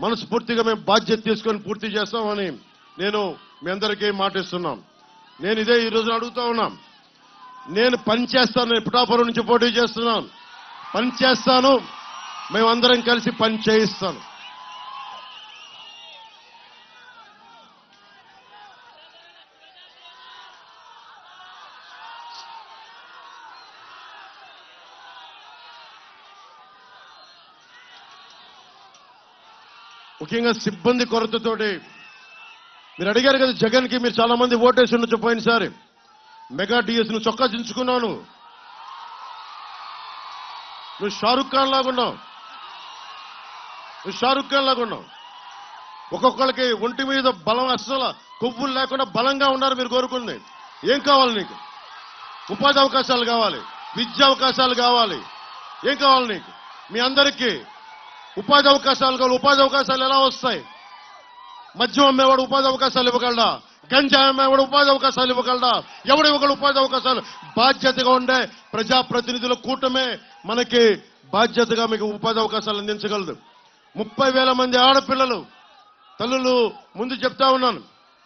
మనస్ఫూర్తిగా మేము బాధ్యత తీసుకొని పూర్తి చేస్తామని నేను మీ అందరికీ మాటిస్తున్నాం. నేను ఇదే ఈ రోజున అడుగుతా ఉన్నాం. నేను పని చేస్తాను నేను పిఠాపురం నుంచి పోటీ చేస్తున్నాను. పని చేస్తాను మేమందరం కలిసి పని చేయిస్తాను. ముఖ్యంగా సిబ్బంది కొరతతోటి మీరు అడిగారు కదా జగన్కి మీరు చాలా మంది ఓటేసి ఉండొచ్చు పోయినసారి. మెగా డిఎస్ నువ్వు చొక్కా దించుకున్నాను నువ్వు షారుఖ్ ఖాన్ లాగున్నావు నువ్వు షారుఖ్ ఖాన్ లాగా ఉన్నావు. ఒక్కొక్కరికి ఒంటి మీద బలం అసలు కొవ్వులు లేకుండా బలంగా ఉన్నారు మీరు కోరుకుంది. ఏం కావాలి నీకు? ఉపాధి అవకాశాలు కావాలి విద్యా అవకాశాలు కావాలి. ఏం కావాలి నీకు? మీ అందరికీ ఉపాధి అవకాశాలు కావాలి ఉపాధి అవకాశాలు ఎలా వస్తాయి? మద్యం అమ్మేవాడు ఉపాధి అవకాశాలు ఇవ్వగలడా? గంజా అమ్మేవాడు ఉపాధి అవకాశాలు ఇవ్వగలడా? ఎవడు ఇవ్వగలడు ఉపాధి అవకాశాలు? బాధ్యతగా ఉండే ప్రజాప్రతినిధుల కూటమే మనకి బాధ్యతగా మీకు ఉపాధి అవకాశాలు అందించగలదు. ముప్పై వేల మంది ఆడపిల్లలు తల్లులు ముందు చెప్తా ఉన్నాను.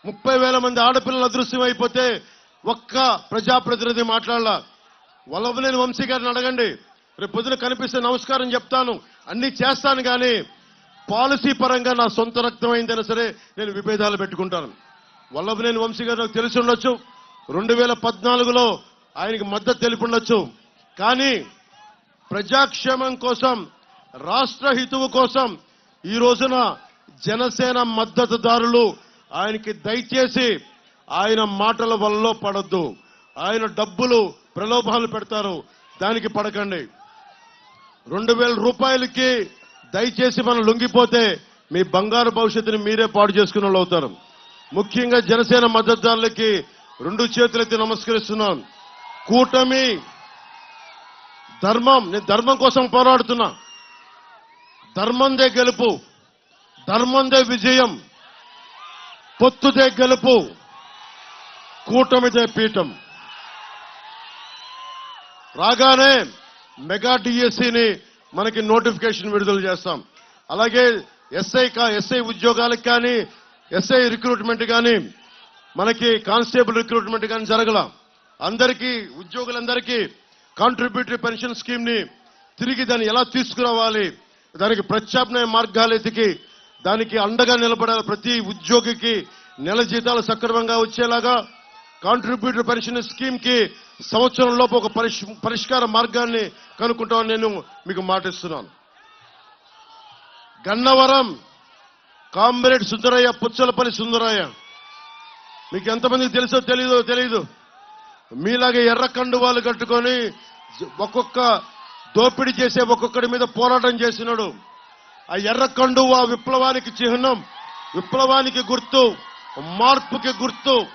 ముప్పై వేల మంది ఆడపిల్లలు అదృశ్యం అయిపోతే ఒక్క ప్రజాప్రతినిధి మాట్లాడాల. వల్లభనేని వంశీ గారిని అడగండి. రేపు పొద్దున కనిపిస్తే నమస్కారం చెప్తాను. అన్ని చేస్తాను కానీ పాలసీ పరంగా నా సొంత రక్తం సరే నేను విభేదాలు పెట్టుకుంటాను. వల్లభనేని వంశీ గారు నాకు తెలిసి ఉండొచ్చు. రెండు వేల పద్నాలుగులో ఆయనకి మద్దతు తెలిపి ఉండొచ్చు. కానీ ప్రజాక్షేమం కోసం రాష్ట్ర హితువు కోసం ఈ రోజున జనసేన మద్దతుదారులు ఆయనకి దయచేసి ఆయన మాటల వల్ల పడద్దు. ఆయన డబ్బులు ప్రలోభాలు పెడతారు. దానికి పడకండి. రెండు వేల రూపాయలకి దయచేసి మనం లొంగిపోతే మీ బంగారు భవిష్యత్తుని మీరే పాడు చేసుకున్న వాళ్ళు అవుతారు. ముఖ్యంగా జనసేన మద్దతుదారులకి రెండు చేతులెత్తి నమస్కరిస్తున్నాం కూటమి ధర్మం నేను ధర్మం కోసం పోరాడుతున్నా. ధర్మందే గెలుపు ధర్మందే విజయం పొత్తుదే గెలుపు కూటమిదే పీఠం. రాగానే మెగా డిఎస్సిని మనకి నోటిఫికేషన్ విడుదల చేస్తాం. అలాగే ఎస్ఐ కా ఎస్ఐ ఉద్యోగాలకు కానీ ఎస్ఐ రిక్రూట్మెంట్ కానీ మనకి కానిస్టేబుల్ రిక్రూట్మెంట్ కానీ జరగల. అందరికీ ఉద్యోగులందరికీ కాంట్రిబ్యూటరీ పెన్షన్ స్కీమ్ని తిరిగి దాన్ని ఎలా తీసుకురావాలి? దానికి ప్రత్యామ్నాయ మార్గాలు ఎతికి దానికి అండగా నిలబడాలి ప్రతి ఉద్యోగికి. నెల జీతాలు సక్రమంగా వచ్చేలాగా కాంట్రిబ్యూటర్ పెన్షన్ స్కీమ్కి సంవత్సరం లోపు ఒక పరిష్- పరిష్కార మార్గాన్ని కనుక్కుంటామని నేను మీకు మాటిస్తున్నాను. గన్నవరం కామ్రేడ్ సుందరయ్య పుచ్చలపల్లి సుందరయ్య. మీకు ఎంతమందికి తెలుసో తెలీదో తెలీదు. మీలాగే ఎర్ర కండువాలు కట్టుకొని ఒక్కొక్క దోపిడీ చేసే ఒక్కొక్కడి మీద పోరాటం చేసినాడు. ఆ ఎర్ర కండువా విప్లవానికి చిహ్నం విప్లవానికి గుర్తు మార్పుకి గుర్తు